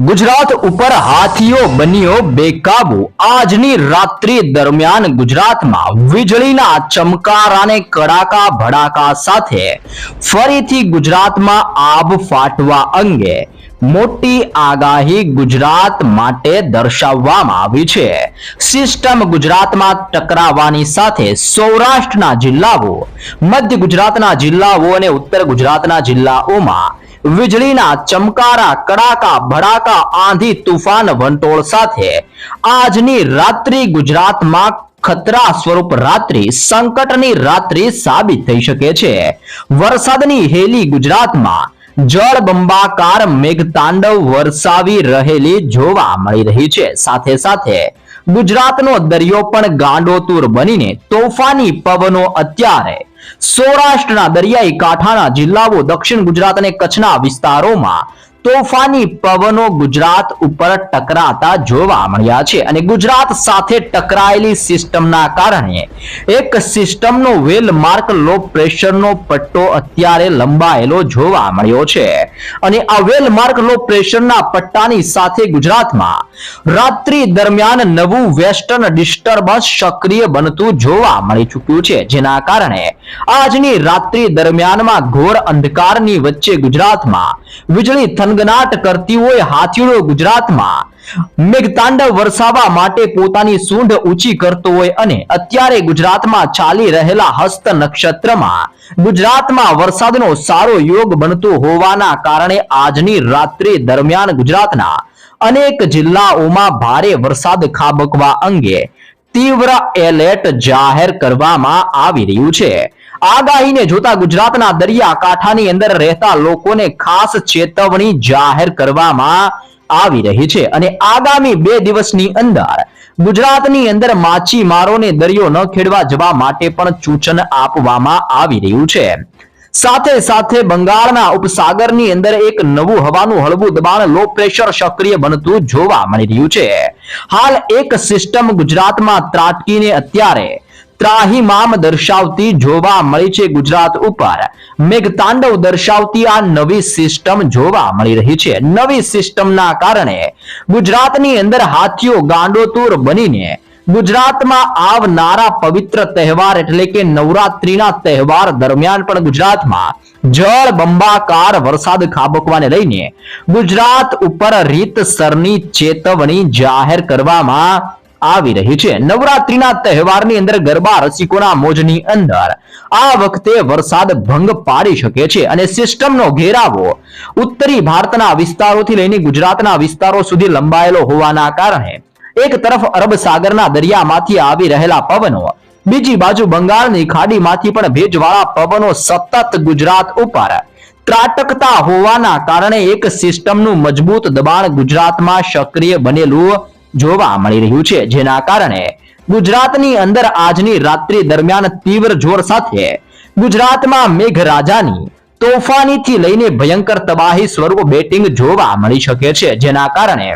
ગુજરાત ઉપર હાથીઓ બન્યો બેકાબુ. આજની રાત્રિ દરમિયાન ગુજરાતમાં વીજળીના ચમકારાને કડાકા ભડાકા સાથે ફરીથી ગુજરાતમાં આબ ફાટવા અંગે મોટી આગાહી ગુજરાત માટે દર્શાવવામાં આવી છે. સિસ્ટમ ગુજરાતમાં ટકરાવવાની સાથે સૌરાષ્ટ્રના જિલ્લાઓ, મધ્ય ગુજરાતના જિલ્લાઓ અને ઉત્તર ગુજરાતના જિલ્લાઓમાં વીજળીના ચમકારા, કડાકા, ભડાકા આંધી તુફાન વંટોળ સાથે આજની રાત્રિ ગુજરાતમાં ખતરા સ્વરૂપ રાત્રિ સંકટની રાત્રિ સાબિત થઈ શકે છે. વરસાદની હેલી ગુજરાતમાં જળ બંબાકાર મેઘતાંડવ વરસાવી રહેલી જોવા મળી રહી છે. સાથે સાથે ગુજરાતનો દરિયો પણ ગાંડોતુર બનીને તોફાની પવનો અત્યારે. સૌરાષ્ટ્રના દરિયાઈ કાંઠાના જિલ્લાઓ દક્ષિણ ગુજરાત અને કચ્છના વિસ્તારોમાં તોફાની પવનો ગુજરાત ઉપર ટકરાતા જોવા મળ્યા છે અને ગુજરાત સાથે ટકરાયેલી સિસ્ટમના કારણે એક સિસ્ટમનો વેલ માર્ક લો પ્રેશરનો પટ્ટો અત્યારે લંબાયેલો જોવા મળ્યો છે. અને આ વેલ માર્ક લો પ્રેશરના પટ્ટાની સાથે ગુજરાતમાં રાત્રિ દરમિયાન નવું વેસ્ટર્ન ડિસ્ટર્બન્સ સક્રિય બનતું જોવા મળી ચૂક્યું છે, જેના કારણે આજની રાત્રિ દરમિયાનમાં ઘોર અંધકારની વચ્ચે ગુજરાતમાં વીજળી થનગનાટ કરતી હોય હાથીડો ગુજરાતમાં મેઘતાંડવ વરસાવવા માટે પોતાની સૂંઢ ઊંચી કરતો હોય અને અત્યારે ગુજરાતમાં ચાલી રહેલા હસ્ત નક્ષત્રમાં ગુજરાતમાં વરસાદનો સારો યોગ બનતો હોવાના કારણે આજની રાત્રિ દરમિયાન ગુજરાતના અનેક જિલ્લાઓમાં ભારે વરસાદ ખાબકવા અંગે તીવ્ર એલર્ટ જાહેર કરવામાં આવી રહ્યું છે. આગાહીને જોતા ગુજરાતના દરિયા કાંઠાની અંદર રહેતા લોકોને ખાસ ચેતવણી જાહેર કરવામાં આવી રહી છે અને આગામી બે દિવસની અંદર ગુજરાતની અંદર માછીમારોને દરિયો ન ખેડવા જવા માટે પણ સૂચન આપવામાં આવી રહ્યું છે. સાથે સાથે બંગાળના ઉપસાગરની અંદર એક નવું હવાનું, હળવું દબાણ લો પ્રેશર સક્રિય બનતું જોવા મળી રહ્યું છે. હાલ એક સિસ્ટમ ગુજરાતમાં ત્રાટકીને અત્યારે ત્રાહિમામ દર્શાવતી જોવા મળી છે ગુજરાત ઉપર. મેઘતાંડવ દર્શાવતી આ નવી સિસ્ટમ જોવા મળી રહી છે. નવી સિસ્ટમના કારણે ગુજરાતની અંદર હાથીઓ ગાંડોતુર બનીને ગુજરાતમાં આવનારા પવિત્ર તહેવાર એટલે કે નવરાત્રીના તહેવાર દરમિયાન પણ ગુજરાતમાં જળ બંબાકાર વરસાદ ખાબકવાને લઈને ગુજરાત ઉપર રીતસરની ચેતવણી જાહેર કરવામાં આવી રહી છે. નવરાત્રીના તહેવારની અંદર ગરબા રસિકોના મોજની અંદર આ વખતે વરસાદ ભંગ પાડી શકે છે અને સિસ્ટમનો ઘેરાવો ઉત્તરી ભારતના વિસ્તારોથી લઈને ગુજરાતના વિસ્તારો સુધી લંબાયેલો હોવાના કારણે એક તરફ અરબ સાગરના દરિયામાંથી આવી રહેલા પવનો, બીજી બાજુ બંગાળની ખાડીમાંથી પણ ભેજવાળા પવનો સતત ગુજરાત ઉપર. ત્રાટકતા હોવાના કારણે એક સિસ્ટમનું મજબૂત દબાણ ગુજરાતમાં સક્રિય બનેલું જોવા મળી રહ્યું છે. જેના કારણે ગુજરાતની અંદર આજની રાત્રિ દરમિયાન તીવ્ર જોર સાથે ગુજરાતમાં મેઘરાજાની તોફાનીથી લઈને ભયંકર તબાહી સ્વરૂપ બેટિંગ જોવા મળી શકે છે. જેના કારણે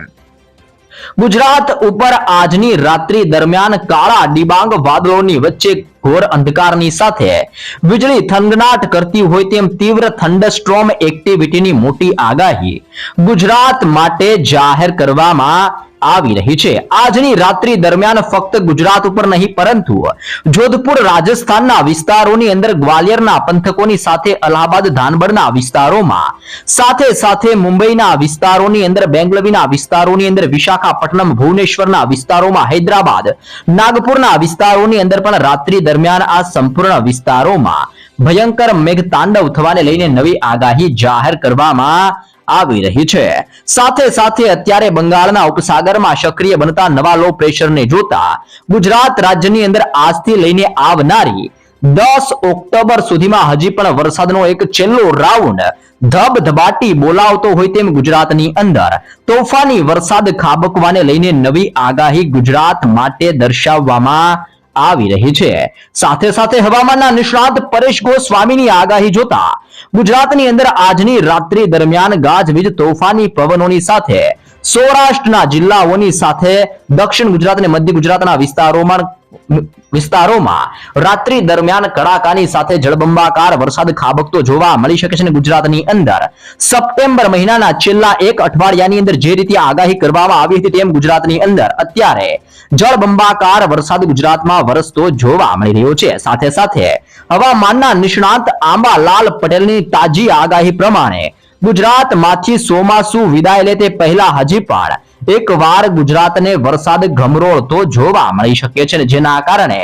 ગુજરાત ઉપર આજની રાત્રિ દરમિયાન કાળા ડિબાંગ વાદળોની વચ્ચે ઘોર અંધકારની સાથે વીજળી થનગનાટ કરતી હોય તેમ તીવ્ર થંડરસ્ટ્રોમ એક્ટિવિટીની મોટી આગાહી ગુજરાત માટે જાહેર કરવામાં આવી રહી છે. આજની રાત્રિ દરમિયાન ફક્ત ગુજરાત ઉપર નહીં, પરંતુ જોધપુર, રાજસ્થાનના વિસ્તારોની અંદર ગ્વાલિયરના પંથકોની સાથે અલ્હાબાદ ધાનબડના વિસ્તારોમાં સાથે સાથે મુંબઈના વિસ્તારોની અંદર, બેંગલવીના વિસ્તારોની અંદર, વિશાખાપટ્ટનમ, ભુવનેશ્વરના વિસ્તારોમાં, હૈદરાબાદ, નાગપુરના વિસ્તારોની અંદર પણ રાત્રિ દરમિયાન આ સંપૂર્ણ વિસ્તારોમાં ભયંકર મેઘતાંડવ થવાને લઈને નવી આગાહી જાહેર કરવામાં આવી રહી છે. સાથે સાથે અત્યારે બંગાળના ઉપસાગરમાં સક્રિય બનતા નવા લો પ્રેશરને જોતા ગુજરાત રાજ્યની અંદર આજથી લઈને આવનારી દસ ઓક્ટોબર સુધીમાં હજી પણ વરસાદનો એક છેલ્લો રાઉન્ડ ધબધબાટી બોલાવતો હોય તેમ ગુજરાતની અંદર. તોફાની વરસાદ ખાબકવાને લઈને નવી આગાહી ગુજરાત માટે દર્શાવવામાં આવી રહી છે. સાથે સાથે હવામાનના નિષ્ણાત પરેશ ગોસ્વામીની આગાહી જોતા ગુજરાતની અંદર આજની રાત્રિ દરમિયાન ગાજવીજ તોફાની પવનોની સાથે સૌરાષ્ટ્રના જિલ્લાઓની સાથે દક્ષિણ ગુજરાત અને મધ્ય ગુજરાતના વિસ્તારોમાં વિસ્તારોમાં રાત્રિ દરમિયાન કડાકાની સાથે જળબંબાકાર વરસાદ ખાબકતો જોવા મળી શકે છે ગુજરાતની અંદર સપ્ટેમ્બર મહિનાના છેલ્લા એક અઠવાડિયાની અંદર જે રીતે આગાહી કરવામાં આવી હતી તેમ ગુજરાતની અંદર અત્યારે જળબંબાકાર વરસાદ ગુજરાતમાં વરસતો જોવા મળી રહ્યો છે. સાથે સાથે હવામાનના નિષ્ણાંત આંબાલાલ પટેલની તાજી આગાહી પ્રમાણે ગુજરાતમાંથી ચોમાસુ વિદાય લે તે પહેલા હજી પણ એક વાર ગુજરાતને વરસાદ ગમરોળતો જોવા મળી શકે છે જેના કારણે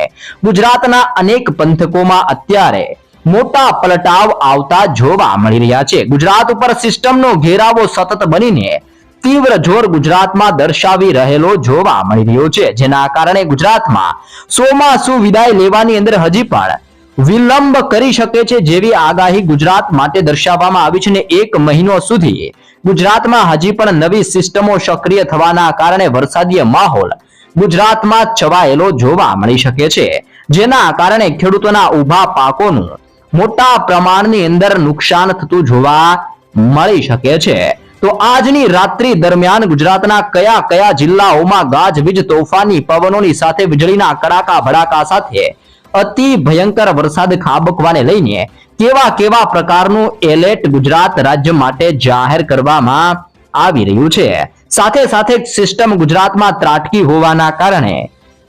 ગુજરાતના અનેક પંથકોમાં અત્યારે મોટા પલટાવ આવતા જોવા મળી રહ્યા છે. ગુજરાત ઉપર સિસ્ટમનો ઘેરાવો સતત બનીને તીવ્ર જોર ગુજરાતમાં દર્શાવી રહેલો જોવા મળી રહ્યો છે. જેના કારણે ગુજરાતમાં ચોમાસુ વિદાય લેવાની અંદર હજી પણ વિલંબ કરી શકે છે જેવી આગાહી ગુજરાત માટે દર્શાવવામાં આવી છે એક મહિનો સુધી. ગુજરાતમાં હજી પણ નવી સિસ્ટમો સક્રિય થવાના કારણે વરસાદીય માહોલ ગુજરાતમાં છવાયેલો જોવા મળી શકે છે. જેના કારણે ખેડૂતોના ઊભા પાકોનું મોટા પ્રમાણની અંદર નુકસાન થતું જોવા મળી શકે છે. તો આજની રાત્રિ દરમિયાન ગુજરાતના કયા કયા જિલ્લાઓમાં ગાજવીજ તોફાની પવનોની સાથે વીજળીના કડાકા ભડાકા સાથે અતિ ભયંકર વરસાદ ખાબકવાને લઈને કેવા કેવા પ્રકારનું એલર્ટ ગુજરાત રાજ્ય માટે જાહેર કરવામાં આવી રહ્યું છે. સાથે સાથે સિસ્ટમ ગુજરાતમાં ત્રાટકી હોવાના કારણે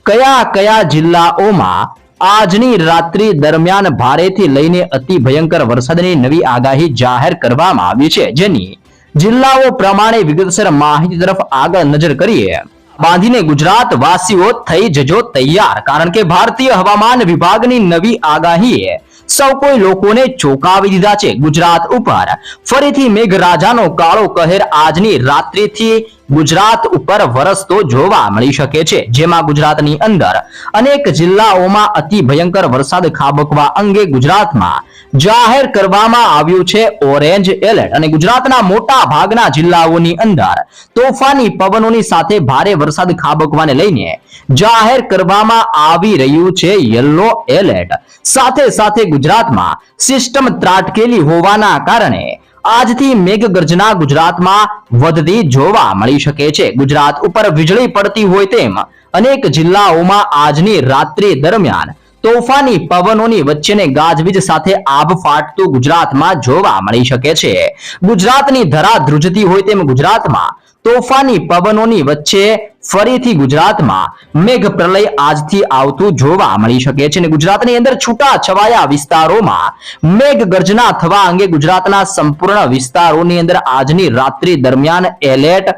કયા કયા જિલ્લાઓમાં આજની રાત્રિ દરમિયાન ભારેથી લઈને અતિ ભયંકર વરસાદની નવી આગાહી જાહેર કરવામાં આવી છે. જેની જિલ્લાઓ પ્રમાણે વિગતસર માહિતી તરફ આગળ નજર કરીએ. બાંધીને ગુજરાત વાસીઓ થઈ જજો તૈયાર. કારણ કે ભારતીય હવામાન વિભાગની નવી આગાહીએ સૌ કોઈ લોકોને ચોંકાવી દીધા છે ગુજરાત ઉપર. ફરીથી મેઘરાજાનો કાળો કહેર આજની રાત્રિથી ગુજરાત ઉપર વરસતો જોવા મળી શકે છે. જેમાં ગુજરાતની અંદર અનેક જિલ્લાઓમાં અતિ ભયંકર વરસાદ ખાબકવા અંગે ગુજરાતમાં જાહેર કરવામાં આવ્યું છે ઓરેન્જ એલર્ટ. અને ગુજરાતના મોટા ભાગના જિલ્લાઓની અંદર તોફાની પવનોની સાથે ભારે વરસાદ ખાબકવાને લઈને જાહેર કરવામાં આવી રહ્યું છે યલો એલર્ટ. સાથે સાથે ગુજરાતમાં સિસ્ટમ ત્રાટકેલી હોવાના કારણે આજથી મેઘગર્જના ગુજરાતમાં વધતી જોવા મળી શકે છે. ગુજરાત ઉપર વીજળી પડતી હોય તેમ અનેક જિલ્લાઓમાં આજની રાત્રિ દરમિયાન તોફાની પવનોની વચ્ચેને ગાજવીજ સાથે આભ ફાટતું ગુજરાતમાં જોવા મળી શકે છે. ગુજરાતની ધરા ધ્રુજતી હોય તેમ ગુજરાતમાં તોફાની પવનોની વચ્ચે ફરીથી ગુજરાતમાં મેઘ પ્રલય આજથી આવતું જોવા મળી શકે છે અને ગુજરાતની અંદર છૂટા છવાયા વિસ્તારોમાં મેઘ ગર્જના થવા અંગે ગુજરાતના સંપૂર્ણ વિસ્તારોની અંદર આજની રાત્રિ દરમિયાન એલર્ટ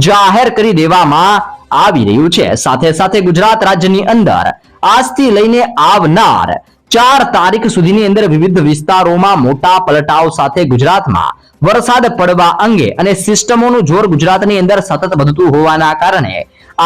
જાહેર કરી દેવામાં આવી રહ્યું છે. સાથે સાથે ગુજરાત રાજ્યની અંદર આજથી લઈને આવનાર ચાર તારીખ સુધીની અંદર વિવિધ વિસ્તારોમાં મોટા પલટાવ સાથે ગુજરાતમાં વરસાદ પડવા અંગે અને સિસ્ટમોનું જોર ગુજરાતની અંદર સતત વધતું હોવાના કારણે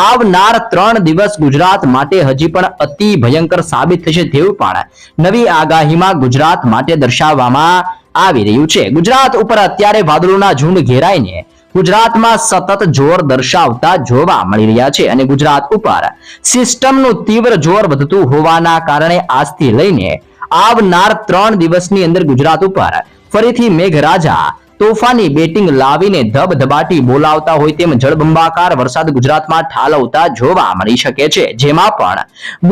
આવનાર ત્રણ દિવસ ગુજરાત માટે હજી પણ અતિ ભયંકર સાબિત થશે તેવું પણ નવી આગાહીમાં ગુજરાત માટે દર્શાવવામાં આવી રહ્યું છે. ગુજરાત ઉપર અત્યારે વાદળોના ઝુંડ ઘેરાઈને ગુજરાતમાં સતત જોર દર્શાવતા જોવા મળી રહ્યા છે અને ગુજરાત ઉપર સિસ્ટમનું તીવ્ર જોર વધતું હોવાના કારણે આજથી લઈને આવનાર ત્રણ દિવસની અંદર ગુજરાત ઉપર ફરીથી મેઘરાજા તોફાની બેટિંગ લાવીને ધબધબાટી બોલાવતા હોય તેમ જળબંબાકાર વરસાદ ગુજરાતમાં ઠાલવતા જોવા મળી શકે છે. જેમાં પણ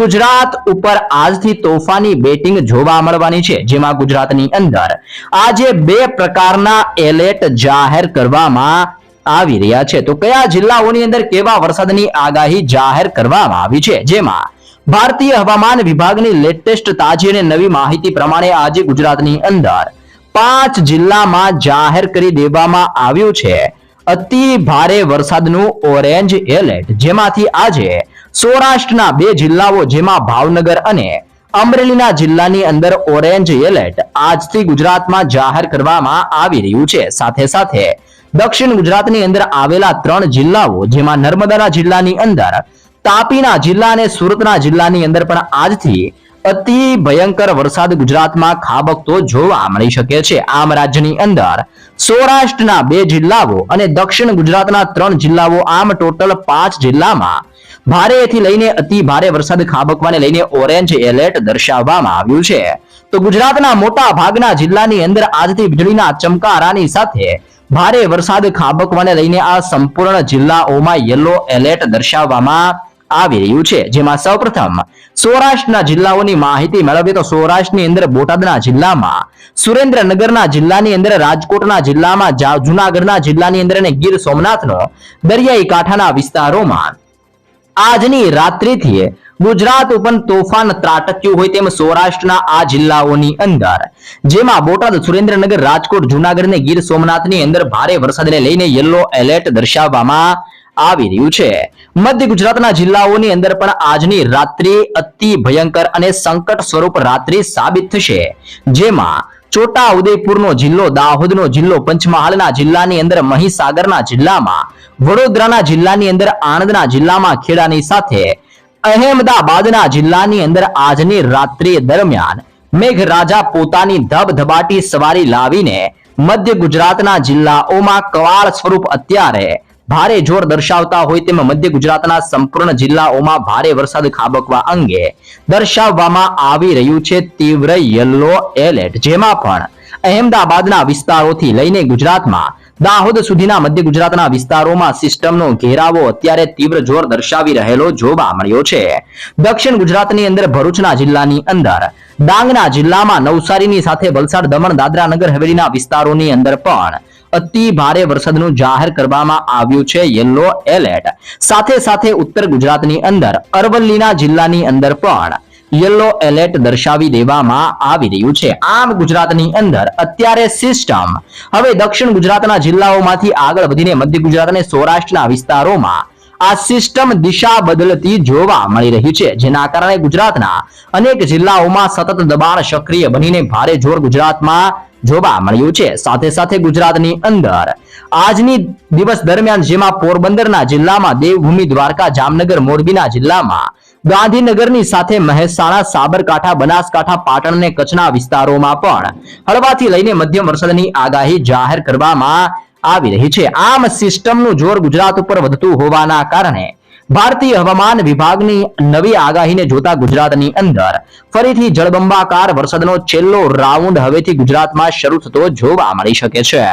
ગુજરાત ઉપર આજથી તોફાની બેટિંગ જોવા મળવાની છે. જેમાં ગુજરાતની અંદર આજે બે પ્રકારના એલર્ટ જાહેર કરવામાં આવી રહ્યા છે. તો કયા જિલ્લાઓની અંદર કેવા વરસાદની આગાહી જાહેર કરવામાં આવી છે? જેમાં ભારતીય હવામાન વિભાગની લેટેસ્ટ તાજી અને નવી માહિતી પ્રમાણે આજે ગુજરાતની અંદર પાંચ જિલ્લામાં જાહેર કરી દેવામાં આવ્યું છે. અતિ ભારે વરસાદનું ઓરેન્જ એલર્ટ, જેમાંથી આજે સૌરાષ્ટ્રના બે જિલ્લાઓ, જેમાં ભાવનગર અને અમરેલીના જિલ્લાની અંદર ઓરેન્જ એલર્ટ આજથી ગુજરાતમાં જાહેર કરવામાં આવી રહ્યું છે. સાથે સાથે દક્ષિણ ગુજરાતની અંદર આવેલા ત્રણ જિલ્લાઓ, જેમાં નર્મદાના જિલ્લાની અંદર, તાપીના જિલ્લા અને સુરતના જિલ્લાની અંદર પણ આજથી અતિ ભયંકર વરસાદ ગુજરાતમાં ખાબકતો જોવા મળી શકે છે. આમ રાજ્યની અંદર સૌરાષ્ટ્રના બે જિલ્લાઓ અને દક્ષિણ ગુજરાતના ત્રણ જિલ્લાઓ આમ ટોટલ પાંચ જિલ્લામાં ભારેથી લઈને અતિ ભારે વરસાદ ખાબકવાને લઈને ઓરેન્જ એલર્ટ દર્શાવવામાં આવ્યું છે. તો ગુજરાતના મોટા ભાગના જિલ્લાની અંદર આજથી વીજળીના ચમકારાની સાથે ભારે વરસાદ ખાબકવાને લઈને આ સંપૂર્ણ જિલ્લાઓમાં યલો એલર્ટ દર્શાવવામાં આવી રહ્યું છે. જેમાં સૌપ્રથમ સૌરાષ્ટ્રના જિલ્લાઓની માહિતી મેળવીએ તો સૌરાષ્ટ્રની અંદર બોટાદના જિલ્લામાં, સુરેન્દ્રનગરના જિલ્લાની અંદર, રાજકોટના જિલ્લામાં જુનાગઢના જિલ્લાની અંદર અને ગીર સોમનાથનો દરિયાઈ કાંઠાના વિસ્તારોમાં આજની રાત્રિથી ગુજરાત ઉપર તોફાન ત્રાટક્યું હોય તેમ સૌરાષ્ટ્રના આ જિલ્લાઓની અંદર. જેમાં બોટાદ, સુરેન્દ્રનગર, રાજકોટ, જુનાગઢ અને ગીર સોમનાથની અંદર ભારે વરસાદને લઈને યલો એલર્ટ દર્શાવવામાં આવી રહ્યું છે. મધ્ય ગુજરાતના જિલ્લાઓની અંદર પણ આજની રાત્રિ અતિ ભયંકર અને સંકટ સ્વરૂપ રાત્રિ સાબિત થશે. જેમાં છોટા ઉદયપુરનો જિલ્લો, દાહોદનો જિલ્લો, પંચમહાલના જિલ્લાની અંદર, મહીસાગરના જિલ્લામાં, વડોદરાના જિલ્લાની અંદર, આણંદના જિલ્લામાં ખેડાની સાથે, અહેમદાબાદના જિલ્લાની અંદર આજની રાત્રિ દરમિયાન મેઘરાજા પોતાની ધબધબાટી સવારી લાવીને મધ્ય ગુજરાતના જિલ્લાઓમાં કવાળ સ્વરૂપ અત્યારે ભારે જોર દર્શાવતા હોય તેમ મધ્ય ગુજરાતના સંપૂર્ણ જિલ્લાઓમાં ભારે વરસાદ ખાબકવા અંગે દર્શાવવામાં આવી રહ્યું છે તીવ્ર યલો એલર્ટ, જેમાં પણ અહેમદાબાદના વિસ્તારોથી લઈને ગુજરાતમાં દાહોદ સુધીના મધ્ય ગુજરાતના વિસ્તારોમાં સિસ્ટમનો ઘેરાવો અત્યારે તીવ્ર જોર દર્શાવી રહેલો જોવા મળ્યો છે. દક્ષિણ ગુજરાતની અંદર ભરૂચના જિલ્લાની અંદર ડાંગના જિલ્લામાં નવસારીની સાથે વલસાડ, દમણ, દાદરા નગર, હવેલીના વિસ્તારોની અંદર પણ અતિ ભારે વરસાદનું જાહેર કરવામાં આવ્યું છે, યલો એલર્ટ. સાથે સાથે ઉત્તર ગુજરાતની અંદર, અરવલ્લીના જિલ્લાની અંદર પણ યલો એલર્ટ દર્શાવી દેવામાં આવી રહ્યું છે. આમ ગુજરાતની અંદર અત્યારે સિસ્ટમ હવે દક્ષિણ ગુજરાતના જિલ્લાઓમાંથી આગળ વધીને મધ્ય ગુજરાત અને સૌરાષ્ટ્રના વિસ્તારોમાં આ સિસ્ટમ દિશા બદલતી જોવા મળી રહી છે. જેના કારણે ગુજરાતના અનેક જિલ્લાઓમાં સતત દબાણ સક્રિય બનીને ભારે જોર ગુજરાતમાં જોવા મળ્યું છે. સાથે સાથે ગુજરાતની અંદર આજની દિવસ દરમિયાન જેમાં પોરબંદરના જિલ્લામાં દેવભૂમિ, દ્વારકા, જામનગર, મોરબીના જિલ્લામાં ગાંધીનગરની સાથે મહેસાણા, સાબરકાંઠા, બનાસકાંઠા, પાટણ અને કચ્છના વિસ્તારોમાં પણ હળવાથી લઈને મધ્યમ વરસાદની આગાહી જાહેર કરવામાં આવી રહી છે. આમ સિસ્ટમનું જોર ગુજરાત ઉપર વધતું હોવાના કારણે ભારતીય હવામાન વિભાગની નવી આગાહીને જોતા ગુજરાતની અંદર ફરીથી જળબંબાકાર વરસાદનો છેલ્લો રાઉન્ડ હવેથી ગુજરાતમાં શરૂ થતો જોવા મળી શકે છે.